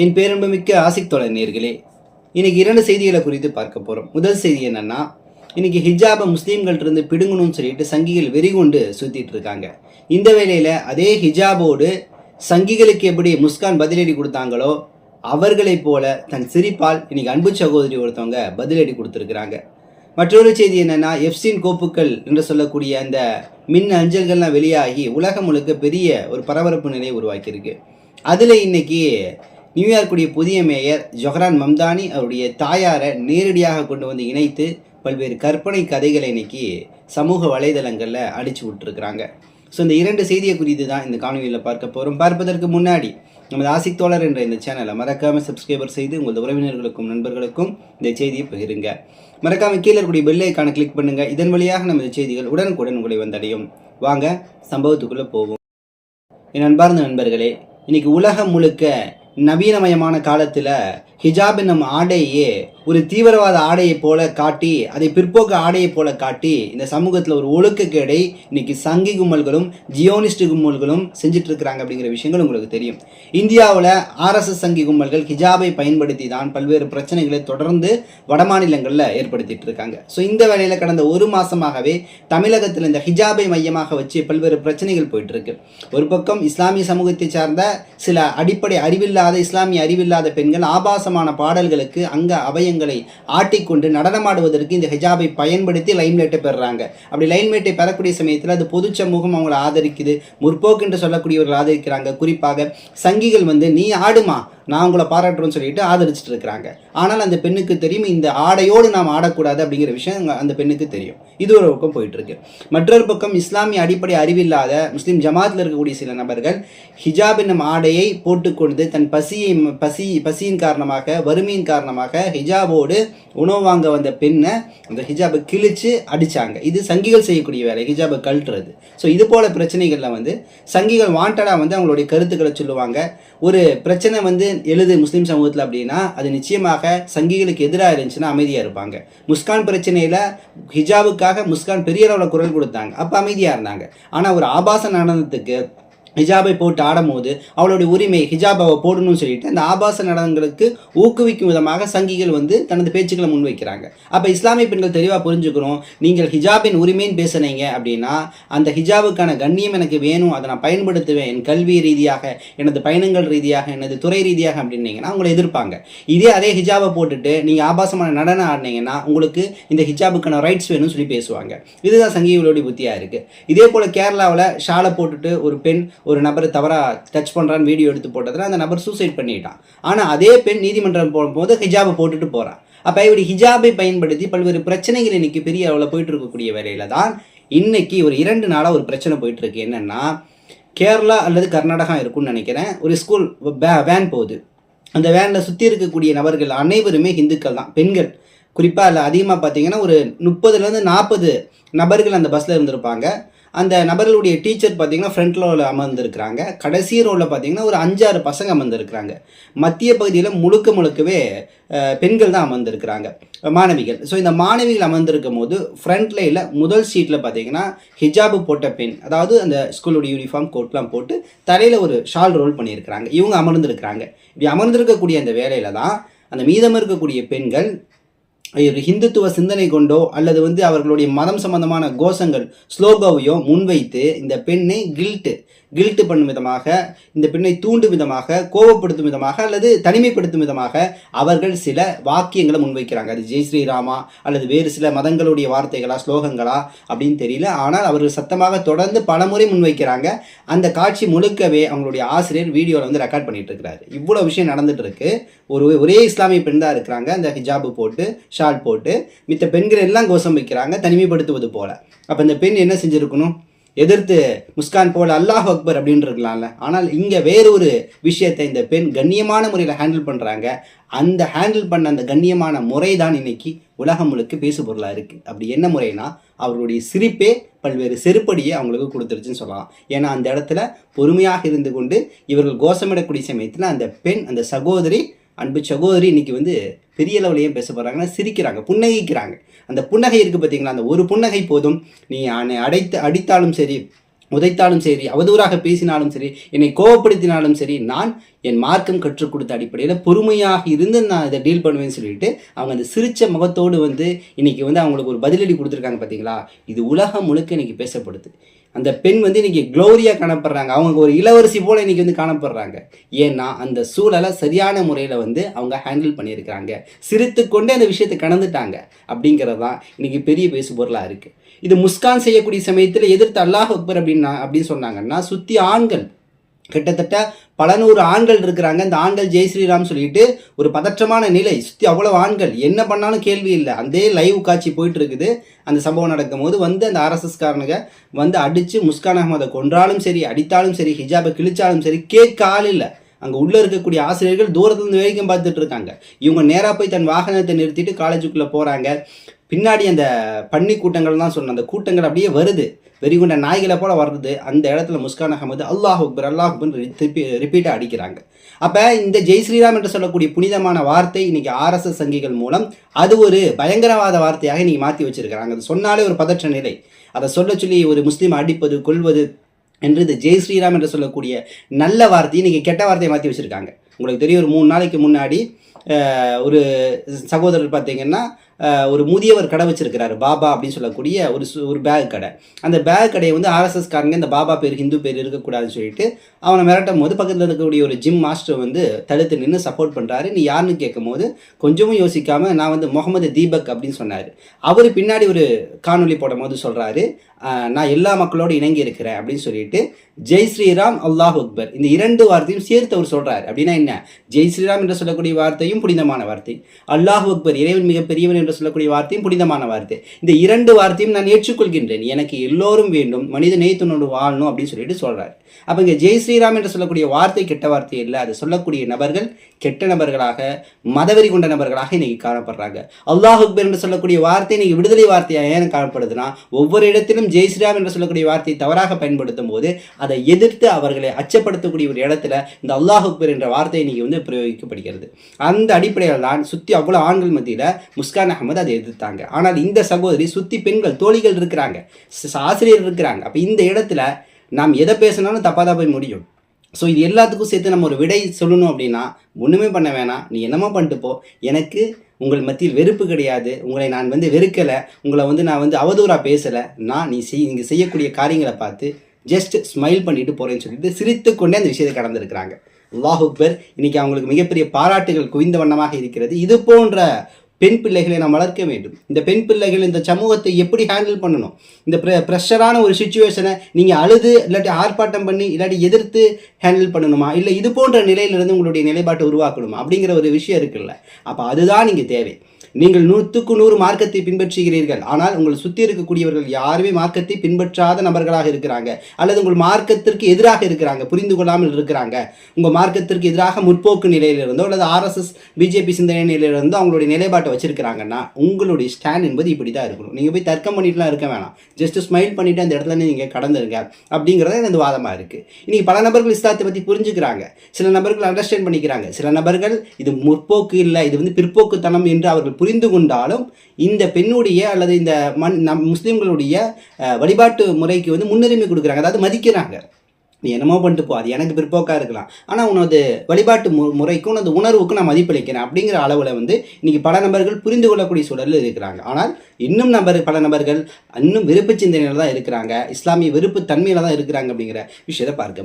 என் பேரன்புமிக்க ஆசிக் தொடர் நேர்களே இன்னைக்கு இரண்டு செய்திகளை குறித்து பார்க்க போகிறோம் முதல் செய்தி என்னன்னா இன்னைக்கு ஹிஜாபை முஸ்லீம்கள்ட்ட இருந்து பிடுங்கணும்னு சொல்லிட்டு சங்கிகள் வெறிகொண்டு சுற்றிட்டு இருக்காங்க. இந்த வேளையில் அதே ஹிஜாபோடு சங்கிகளுக்கு எப்படி முஸ்கான் பதிலடி கொடுத்தாங்களோ அவர்களைப் போல தன் சிரிப்பால் இன்னைக்கு அன்பு சகோதரி ஒருத்தவங்க பதிலடி கொடுத்துருக்குறாங்க. மற்றொரு செய்தி என்னென்னா எஃப்சின் கோப்புக்கள் என்று சொல்லக்கூடிய அந்த மின் அஞ்சல்கள்லாம் வெளியாகி உலகம் முழுக்க பெரிய ஒரு பரபரப்பு நிலையை உருவாக்கியிருக்கு. அதில் இன்னைக்கு நியூயார்க்குடைய புதிய மேயர் ஜொஹரான் மம்தானி அவருடைய தாயாரை நேரடியாக கொண்டு வந்து இணைத்து பல்வேறு கற்பனை கதைகளை இன்னைக்கு சமூக வலைதளங்களில் அடிச்சு விட்டுருக்குறாங்க. ஸோ இந்த இரண்டு செய்தியை குறித்து தான் இந்த காணொலியில் பார்க்க போகிறோம் பார்ப்பதற்கு முன்னாடி நமது ஆசிக் தோழர் என்ற இந்த சேனலை மறக்காமல் சப்ஸ்கிரைபர் செய்து உங்களது உறவினர்களுக்கும் நண்பர்களுக்கும் இந்த செய்தியை பகிருங்க. மறக்காமல் கீழே இருக்கக்கூடிய பெல் ஐக்கானை கிளிக் பண்ணுங்கள் இதன் வழியாக நமது செய்திகள் உடனுக்குடன் உங்களை வந்தடையும். வாங்க சம்பவத்துக்குள்ளே போவோம். என் அன்பார்ந்த நண்பர்களே இன்றைக்கி உலகம் முழுக்க நவீனமயமான காலத்தில் ஹிஜாப் என்னும் ஆடையே ஒரு தீவிரவாத ஆடையை போல காட்டி அதை பிற்போக்கு ஆடையை போல காட்டி இந்த சமூகத்தில் ஒரு ஒழுக்கக்கேடை இன்னைக்கு சங்கி கும்பல்களும் ஜியோனிஸ்ட் கும்பல்களும் செஞ்சுட்டு இருக்கிறாங்க அப்படிங்கிற விஷயங்கள் உங்களுக்கு தெரியும். இந்தியாவில் ஆர்எஸ்எஸ் சங்கி கும்பல்கள் ஹிஜாபை பயன்படுத்தி தான் பல்வேறு பிரச்சனைகளை தொடர்ந்து வடமாநிலங்களில் ஏற்படுத்திட்டு இருக்காங்க ஸோ இந்த வேலையில் கடந்த ஒரு மாசமாகவே தமிழகத்தில் இந்த ஹிஜாபை மையமாக வச்சு பல்வேறு பிரச்சனைகள் போயிட்டு இருக்கு ஒரு பக்கம் இஸ்லாமிய சமூகத்தை சார்ந்த சில அடிப்படை அறிவில்லா இல்லாத இஸ்லாமிய அறிவில்லாத பெண்கள் ஆபாசமான பாடல்களுக்கு அங்க அபயங்களை ஆட்டிக்கொண்டு நடனமாடுவதற்கு இந்த ஹிஜாபை பயன்படுத்தி லைம்லைட்டை பெறுறாங்க. அப்படி லைம்லைட்டை பெறக்கூடிய சமயத்தில் அது பொது சமூகம் அவங்களை ஆதரிக்குது. முற்போக்கு என்று சொல்லக்கூடியவர்கள் ஆதரிக்கிறாங்க. குறிப்பாக சங்கிகள் வந்து நீ ஆடுமா? நான் உங்களை பாராட்டுறோம்னு சொல்லிட்டு ஆதரிச்சிட்டு இருக்கிறாங்க. ஆனால் அந்த பெண்ணுக்கு தெரியும் இந்த ஆடையோடு நாம் ஆடக்கூடாது அப்படிங்கிற விஷயம் அந்த பெண்ணுக்கு தெரியும். இது ஒரு பக்கம் போயிட்டு இருக்கு மற்றொரு பக்கம் இஸ்லாமிய அடிப்படை அறிவில்லாத முஸ்லீம் ஜமாத்தில் இருக்கக்கூடிய சில நபர்கள் ஹிஜாப் என்னும் ஆடையை போட்டுக்கொண்டு தன் பசியை பசி பசியின் காரணமாக வறுமையின் காரணமாக ஹிஜாபோடு உணவு வாங்க வந்த பெண்ணை அந்த ஹிஜாபை கிழிச்சு அடிச்சாங்க. இது சங்கிகள் செய்யக்கூடிய வேலை ஹிஜாபை கழட்டுறது. ஸோ இது போல பிரச்சனைகளில் வந்து சங்கிகள் வாண்டடாக வந்து அவங்களுடைய கருத்துக்களை சொல்லுவாங்க. ஒரு பிரச்சனை வந்து எழுது முஸ்லீம் சமூகத்தில் அப்படின்னா அது நிச்சயமாக சங்கிகளுக்கு எதிராக இருந்துச்சுன்னா அமைதியாக இருப்பாங்க. முஸ்கான் பிரச்சனையில் ஹிஜாபுக்காக முஸ்கான் பெரிய அளவில் குரல் கொடுத்தாங்க. அப்போ அமைதியாக இருந்தாங்க. ஆனால் ஒரு ஆபாச நடனத்துக்கு ஹிஜாபை போட்டு ஆடும்போது அவளுடைய உரிமை ஹிஜாப் அவள் போடணும்னு சொல்லிட்டு அந்த ஆபாச நடனங்களுக்கு ஊக்குவிக்கும் விதமாக சங்கிகள் வந்து தனது பேச்சுக்களை முன்வைக்கிறாங்க. அப்போ இஸ்லாமிய பெண்கள் தெளிவாக புரிஞ்சுக்கிறோம் நீங்கள் ஹிஜாபின் உரிமைன்னு பேசுனீங்க அப்படின்னா அந்த ஹிஜாபுக்கான கண்ணியம் எனக்கு வேணும் அதை நான் பயன்படுத்துவேன் என் கல்வி ரீதியாக எனது பயணங்கள் ரீதியாக எனது துறை ரீதியாக அப்படின்னீங்கன்னா உங்களை எதிர்ப்பாங்க. இதே அதே ஹிஜாபை போட்டுட்டு நீங்கள் ஆபாசமான நடனம் ஆடினீங்கன்னா உங்களுக்கு இந்த ஹிஜாபுக்கான ரைட்ஸ் வேணும்னு சொல்லி பேசுவாங்க. இதுதான் சங்கிகளுடைய புத்தியாக இருக்குது இதே போல் கேரளாவில் ஷாலை போட்டுட்டு ஒரு பெண் ஒரு நபர் தவறாக டச் பண்ணுறான்னு வீடியோ எடுத்து போட்டதில் அந்த நபர் சூசைட் பண்ணிட்டான். ஆனால் அதே பெண் நீதிமன்றம் போகும்போது ஹிஜாபை போட்டுட்டு போகிறான் அப்போ இவர் ஹிஜாபை பயன்படுத்தி பல்வேறு பிரச்சனைகள் இன்னைக்கு பெரிய அளவில் போயிட்டு இருக்கக்கூடிய வேலையில தான் இன்னைக்கு ஒரு இரண்டு நாளாக ஒரு பிரச்சனை போயிட்டு இருக்கு என்னன்னா கேரளா அல்லது கர்நாடகா இருக்கும்னு நினைக்கிறேன். ஒரு ஸ்கூல் வேன் போகுது. அந்த வேனில் சுற்றி இருக்கக்கூடிய நபர்கள் அனைவருமே இந்துக்கள் தான். பெண்கள். குறிப்பாக அதில் அதிகமாக பார்த்தீங்கன்னா ஒரு முப்பதுலேருந்து நாற்பது நபர்கள் அந்த பஸ்ஸில் இருந்திருப்பாங்க. அந்த நபர்களுடைய டீச்சர் பார்த்தீங்கன்னா ஃப்ரண்ட் ரோவில் அமர்ந்திருக்கிறாங்க. கடைசி ரோவில் பார்த்தீங்கன்னா ஒரு அஞ்சாறு பசங்க அமர்ந்திருக்கிறாங்க. மத்திய பகுதியில் முழுக்க முழுக்கவே பெண்கள் தான் அமர்ந்திருக்கிறாங்க. மாணவிகள். ஸோ இந்த மாணவிகள் அமர்ந்திருக்கும் போது ஃப்ரண்ட் லைனில் முதல் சீட்டில் பார்த்தீங்கன்னா ஹிஜாபு போட்ட பெண் அதாவது அந்த ஸ்கூலோட யூனிஃபார்ம் கோட்லாம் போட்டு தலையில் ஒரு ஷால் ரோல் பண்ணியிருக்கிறாங்க. இவங்க அமர்ந்திருக்கிறாங்க. இப்படி அமர்ந்திருக்கக்கூடிய அந்த வேலையில் தான் அந்த மீதம் இருக்கக்கூடிய பெண்கள் ஹிந்துத்துவ சிந்தனை கொண்டோ அல்லது வந்து அவர்களுடைய மதம் சம்பந்தமான கோஷங்கள் ஸ்லோகோவையோ முன்வைத்து இந்த பெண்ணை கில்ட்டு கில்ட்டு பண்ணும் விதமாக இந்த பெண்ணை தூண்டும் விதமாக கோபப்படுத்தும் விதமாக அல்லது தனிமைப்படுத்தும் விதமாக அவர்கள் சில வாக்கியங்களை முன்வைக்கிறாங்க. அது ஜெய் ஸ்ரீராமா அல்லது வேறு சில மதங்களுடைய வார்த்தைகளா ஸ்லோகங்களா அப்படின்னு தெரியல. ஆனால் அவர்கள் சத்தமாக தொடர்ந்து பலமுறை முன்வைக்கிறாங்க. அந்த காட்சி முழுக்கவே அவங்களுடைய ஆசிரியர் வீடியோவில் வந்து ரெக்கார்ட் பண்ணிட்டு இருக்கிறாரு. இவ்வளோ விஷயம் நடந்துட்டு இருக்கு. ஒரு ஒரே இஸ்லாமிய பெண் தான் இருக்கிறாங்க. அந்த ஹிஜாபு போட்டு ஷால் போட்டு மித்த பெண்கள் எல்லாம் கோஷம் வைக்கிறாங்க தனிமைப்படுத்துவது போல. அப்போ இந்த பெண் என்ன செஞ்சுருக்கணும்? எதிர்த்து முஸ்கான் போல அல்லாஹ் அக்பர் அப்படின்னு இருக்கலாம்ல ஆனால் இங்கே வேறொரு விஷயத்தை இந்த பெண் கண்ணியமான முறையில் ஹேண்டில் பண்ணுறாங்க அந்த ஹேண்டில் பண்ண அந்த கண்ணியமான முறை தான் இன்னைக்கு உலகம் முழுக்க பேசு பொருளாக இருக்குது அப்படி என்ன முறைனா அவர்களுடைய சிரிப்பே பல்வேறு செருப்படியை அவங்களுக்கு கொடுத்துருச்சுன்னு சொல்லலாம். ஏன்னா அந்த இடத்துல பொறுமையாக இருந்து கொண்டு இவர்கள் கோஷமிடக்கூடிய சமயத்தில் அந்த பெண் அந்த சகோதரி அன்பு சகோதரி இன்னைக்கு வந்து பெரிய லெவலில் ஏன் பேச போகிறாங்கன்னா சிரிக்கிறாங்க புன்னகைக்கிறாங்க. அந்த புன்னகை இருக்குது பார்த்தீங்களா அந்த ஒரு புன்னகை போதும். நீ அவனை அடைத்து அடித்தாலும் சரி உதைத்தாலும் சரி அவதூறாக பேசினாலும் சரி என்னை கோவப்படுத்தினாலும் சரி நான் என் மார்க்கம் கற்றுக் கொடுத்த அடிப்படையில் பொறுமையாக இருந்து நான் இதை டீல் பண்ணுவேன்னு சொல்லிட்டு அவங்க அந்த சிரிச்ச முகத்தோடு வந்து இன்றைக்கி வந்து அவங்களுக்கு ஒரு பதிலடி கொடுத்துருக்காங்க பார்த்தீங்களா இது உலகம் முழுக்க இன்றைக்கி பேசப்படுது. அந்த பெண் வந்து இன்னைக்கு க்ளோரியாக காணப்படுறாங்க. அவங்க ஒரு இளவரசி போல் இன்றைக்கி வந்து காணப்படுறாங்க. ஏன்னா அந்த சூழலை சரியான முறையில் வந்து அவங்க ஹேண்டில் பண்ணியிருக்கிறாங்க. சிரித்து கொண்டே அந்த விஷயத்தை கடந்துட்டாங்க அப்படிங்கிறது தான் இன்னைக்கு பெரிய பேசு பொருளாக இருக்குது இது முஸ்கான் செய்யக்கூடிய சமயத்தில் எதிர்த்து அல்லாஹ் அக்பர் அப்படின்னா அப்படின்னு சொன்னாங்கன்னா சுற்றி ஆண்கள் கிட்டத்தட்ட பல நூறு ஆண்கள் இருக்கிறாங்க. இந்த ஆண்கள் ஜெய் ஸ்ரீராம் சொல்லிட்டு ஒரு பதற்றமான நிலை. சுற்றி அவ்வளோ ஆண்கள். என்ன பண்ணாலும் கேள்வி இல்லை. அதே லைவ் காட்சி போயிட்டு இருக்குது அந்த சம்பவம் நடக்கும் போது வந்து அந்த ஆர்எஸ்எஸ் காரனுங்க வந்து அடித்து முஸ்கான் அகமதை கொன்றாலும் சரி அடித்தாலும் சரி ஹிஜாபை கிழிச்சாலும் சரி கேட்க ஆள் இல்லை. அங்கே உள்ளே இருக்கக்கூடிய ஆசிரியர்கள் தூரத்துலேருந்து வேடிக்கை பார்த்துட்டு இருக்காங்க. இவங்க நேராக போய் தன் வாகனத்தை நிறுத்திட்டு காலேஜுக்குள்ளே போகிறாங்க பின்னாடி அந்த பன்னி கூட்டங்கள் தான் சொன்ன அந்த கூட்டங்கள் அப்படியே வருது. வெறிகுண்ட நாய்களை போல வருது. அந்த இடத்துல முஸ்கான் அகமது அல்லாஹ் அக்பர் அல்லாஹ் அக்பர் திருப்பி ரிப்பீட்டாக அடிக்கிறாங்க. அப்போ இந்த ஜெய் ஸ்ரீராம் என்று சொல்லக்கூடிய புனிதமான வார்த்தை இன்னைக்கு ஆர்எஸ்எஸ் சங்கிகள் மூலம் அது ஒரு பயங்கரவாத வார்த்தையாக இன்னைக்கு மாற்றி வச்சிருக்கிறாங்க. அது சொன்னாலே ஒரு பதற்ற நிலை. அதை சொல்ல சொல்லி ஒரு முஸ்லீம் அடிப்பது கொள்வது என்று இந்த ஜெய் ஸ்ரீராம் என்று சொல்லக்கூடிய நல்ல வார்த்தையை இன்னைக்கு கெட்ட வார்த்தையை மாற்றி வச்சுருக்காங்க. உங்களுக்கு தெரியும் ஒரு மூணு நாளைக்கு முன்னாடி ஒரு சகோதரர் பார்த்தீங்கன்னா ஒரு முதியவர் கடை வச்சிருக்கிறாரு. பாபா அப்படின்னு சொல்லக்கூடிய ஒரு சு- ஒரு பேக் கடை. அந்த பேக் கடையை வந்து ஆர்எஸ்எஸ் காரங்க இந்த பாபா பேர் ஹிந்து பேர் இருக்கக்கூடாதுன்னு சொல்லிட்டு அவனை மிரட்டும் போது பக்கத்தில் இருக்கக்கூடிய ஒரு ஜிம் மாஸ்டர் வந்து தடுத்து நின்று சப்போர்ட் பண்ணுறாரு நீ யாருன்னு கேட்கும் போது கொஞ்சமும் யோசிக்காமல் நான் வந்து முகமது தீபக் அப்படின்னு சொன்னார். அவர் பின்னாடி ஒரு காணொளி போடும் போது சொல்கிறாரு நான் எல்லா மக்களோடு இணங்கி இருக்கிறேன் அப்படின்னு சொல்லிட்டு ஜெய் ஸ்ரீராம் அல்லாஹ் அக்பர். இந்த இரண்டு வார்த்தையும் சேர்த்து அவர் சொல்கிறார் அப்படின்னா என்ன? ஜெய் ஸ்ரீராம் என்று சொல்லக்கூடிய வார்த்தையும் புனிதமான வார்த்தை. அல்லாஹ் அக்பர் இறைவன் மிக பெரியவன் என்று சொல்லக்கூடிய வார்த்தையும் புனிதமான வார்த்தை. இந்த இரண்டு வார்த்தையும் நான் ஏற்றுக்கொள்கின்றேன். எனக்கு எல்லோரும் வேண்டும். மனித நேயத்தினோடு வாழணும் அப்படின்னு சொல்லிட்டு சொல்கிறார் அப்ப இங்க ஜெய் ஸ்ரீராம் என்று சொல்லக்கூடிய வார்த்தை கெட்ட வார்த்தை இல்லை. அது சொல்லக்கூடிய நபர்கள் கெட்ட நபர்களாக மதவெறி கொண்ட நபர்களாக இன்னைக்கு காணப்படுறாங்க. அல்லாஹ் அக்பர் என்று சொல்லக்கூடிய வார்த்தை இன்னைக்கு விடுதலை வார்த்தையாக ஏன் காணப்படுதுன்னா ஒவ்வொரு இடத்திலும் ஜெய் ஸ்ரீராம் என்று சொல்லக்கூடிய வார்த்தையை தவறாக பயன்படுத்தும் போது அதை எதிர்த்து அவர்களை அச்சப்படுத்தக்கூடிய ஒரு இடத்துல இந்த அல்லாஹ் அக்பர் என்ற வார்த்தை இன்னைக்கு வந்து பிரயோகிக்கப்படுகிறது. அந்த அடிப்படையில் தான் சுற்றி அவ்வளோ ஆண்கள் மத்தியில் முஸ்கான் அகமது அதை எதிர்த்தாங்க. ஆனால் இந்த சகோதரி சுற்றி பெண்கள் தோழிகள் இருக்கிறாங்க. ஆசிரியர் இருக்கிறாங்க. அப்போ இந்த இடத்துல நாம் எதை பேசினாலும் தப்பாக தான் போய் முடியும். ஸோ இது எல்லாத்துக்கும் சேர்த்து நம்ம ஒரு விடை சொல்லணும் அப்படின்னா ஒன்றுமே பண்ண வேணாம். நீ என்னமோ பண்ணிட்டு போ. எனக்கு உங்கள் மத்தியில் வெறுப்பு கிடையாது. உங்களை நான் வந்து வெறுக்கலை. உங்களை வந்து நான் வந்து அவதூறாக பேசலை. நான் நீ செய் நீங்கள் செய்யக்கூடிய காரியங்களை பார்த்து ஜஸ்ட் ஸ்மைல் பண்ணிட்டு போகிறேன்னு சொல்லிட்டு சிரித்து கொண்டே அந்த விஷயத்தை கடந்திருக்கிறாங்க. அல்லாஹ் அக்பர் இன்னைக்கு அவங்களுக்கு மிகப்பெரிய பாராட்டுகள் குவிந்த வண்ணமாக இருக்கிறது. இது போன்ற பெண் பிள்ளைகளை நாம் வளர்க்க வேண்டும். இந்த பெண் பிள்ளைகள் இந்த சமூகத்தை எப்படி ஹேண்டில் பண்ணணும்? இந்த ப்ரெ ப்ரெஷரான ஒரு சுச்சுவேஷனை நீங்கள் அழுது இல்லாட்டி ஆர்ப்பாட்டம் பண்ணி இல்லாட்டி எதிர்த்து ஹேண்டில் பண்ணணுமா? இல்லை இது போன்ற நிலையிலிருந்து உங்களுடைய நிலைப்பாட்டை உருவாக்கணுமா? அப்படிங்கிற ஒரு விஷயம் இருக்குல்ல. அப்போ அதுதான் இங்கே தேவை. நீங்கள் நூற்றுக்கு நூறு மார்க்கத்தை பின்பற்றுகிறீர்கள். ஆனால் உங்கள் சுற்றி இருக்கக்கூடியவர்கள் யாருமே மார்க்கத்தை பின்பற்றாத நபர்களாக இருக்கிறாங்க. அல்லது உங்கள் மார்க்கத்திற்கு எதிராக இருக்கிறாங்க. புரிந்து கொள்ளாமல் இருக்கிறாங்க. உங்கள் மார்க்கத்திற்கு எதிராக முற்போக்கு நிலையிலிருந்தோ அல்லது ஆர்எஸ்எஸ் பிஜேபி சிந்தனை நிலையிலிருந்தோ அவங்களுடைய நிலைப்பாட்டை வச்சிருக்கிறாங்கன்னா உங்களுடைய ஸ்டாண்ட் என்பது இப்படி தான் இருக்கணும். நீங்கள் போய் தர்க்கம் பண்ணிட்டுலாம் இருக்க வேணாம். ஜஸ்ட் ஸ்மைல் பண்ணிவிட்டு அந்த இடத்துல நீங்கள் கடந்துருங்க அப்படிங்கிறத எனது வாதமாக இருக்குது இன்றைக்கி பல நபர்கள் இஸ்லாத்தை பற்றி புரிஞ்சுக்கிறாங்க. சில நபர்கள் அண்டர்ஸ்டாண்ட் பண்ணிக்கிறாங்க. சில நபர்கள் இது முற்போக்கு இல்லை இது வந்து பிற்போக்குத்தனம் என்று அவர்கள் புரிந்து கொண்டாலும் இந்த பெண்ணுடைய அல்லது இந்த மண் நம் முஸ்லீம்களுடைய வழிபாட்டு முறைக்கு வந்து முன்னுரிமை கொடுக்குறாங்க. அதாவது மதிக்கிறாங்க. நீ என்னமோ பண்ணிட்டு போ. அது எனக்கு பிற்போக்காக இருக்கலாம். ஆனால் உனது வழிபாட்டு மு முறைக்கும் உனது உணர்வுக்கும் நான் மதிப்பளிக்கிறேன் அப்படிங்கிற அளவில் வந்து இன்றைக்கி பல நபர்கள் புரிந்து கொள்ளக்கூடிய சூழலில் இருக்கிறாங்க. ஆனால் இன்னும் நபர் பல நபர்கள் இன்னும் வெறுப்பு சிந்தனையில் தான் இருக்கிறாங்க. இஸ்லாமிய வெறுப்பு தன்மையில் தான் இருக்கிறாங்க அப்படிங்கிற விஷயத்தை பார்க்க முடியும்